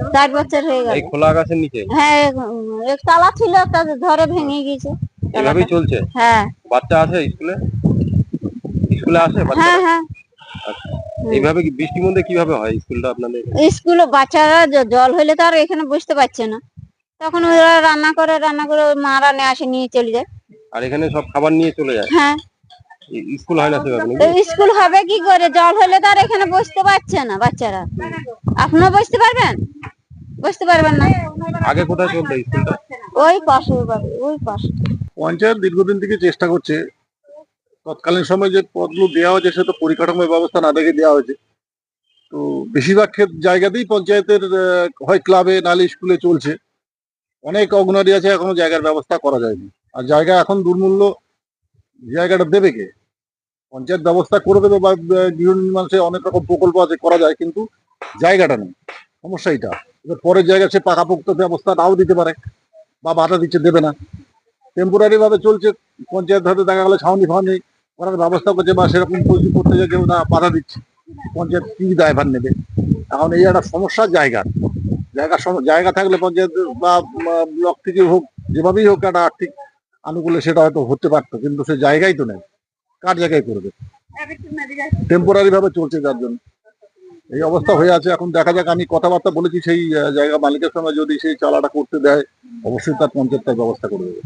চার বছর হয়ে গেল। এই খোলা আকাশের নিচে? হ্যাঁ এক তালা ছিল একটা ধরে ভেঙে গেছে এভাবেই চলছে? হ্যাঁ। বাচ্চা আছে স্কুলে? স্কুলে আসে বাচ্চা হ্যাঁ হ্যাঁ। এইভাবে বৃষ্টির মধ্যে কীভাবে হয় স্কুলটা আপনাদের? স্কুলে বাচ্চারা জল হলে তো আর এখানে বসতে পারছে না। তখন ওরা রান্না করে রান্না করে মারা নিয়ে আসে নিয়ে চলে যায়। আর এখানে সব খাবার নিয়ে চলে যায়? হ্যাঁ। স্কুল হয় না সেভাবে স্কুল হবে কি করে? জল হলে তো আর এখানে বসতে পারছে না বাচ্চারা। আপনিও বসতে পারবেন? বসতে পারবেন না। আগে কোথায় চলতো স্কুলটা? ওই পাশে ওই পাশে পঞ্চায়েত দীর্ঘদিন থেকে চেষ্টা করছে। তৎকালীন সময় যে পদগুলো দেওয়া হয়েছে সে তো পরিকাঠামো ব্যবস্থা না দেখে দেওয়া হয়েছে। তো বেশিরভাগ ক্ষেত্রে জায়গাতেই পঞ্চায়েতের হয় ক্লাবে নালে স্কুলে চলছে। অনেক অগ্নারী আছে এখনও জায়গার ব্যবস্থা করা যায়নি। আর জায়গা এখন দুর্মূল্য জায়গাটা দেবে কে? পঞ্চায়েত ব্যবস্থা করে দেবে বা গৃহ নির্মাণ অনেক রকম প্রকল্প আছে করা যায় কিন্তু জায়গাটা নেই। সমস্যা এটা। এবার পরের জায়গায় সে পাকাপোক্ত ব্যবস্থা নাও দিতে পারে বা বাধা দিচ্ছে দেবে না। টেম্পোরারি ভাবে চলছে পঞ্চায়েত হয়তো দেখা গেলো ছাউনি ফাউনি করার ব্যবস্থা করছে বা সেরকম কিছু করতে যে কেউ না বাধা দিচ্ছে। পঞ্চায়েত কি দায়ভার নেবে? এখন এই একটা সমস্যার জায়গা। জায়গা জায়গা থাকলে পঞ্চায়েত বা ব্লক থেকে হোক যেভাবেই হোক একটা আর্থিক আনুকূল্যে সেটা হয়তো হতে পারতো কিন্তু সে জায়গাই তো নেই। কার জায়গায় করবে? টেম্পোরারি ভাবে চলছে যার জন্য। এই অবস্থা হয়ে আছে। এখন দেখা যাক, আমি কথাবার্তা বলেছি সেই জায়গা মালিকের সঙ্গে, যদি সেই চালাটা করতে দেয়, অবশ্যই তার পঞ্চায়েত তার ব্যবস্থা করে দেবে।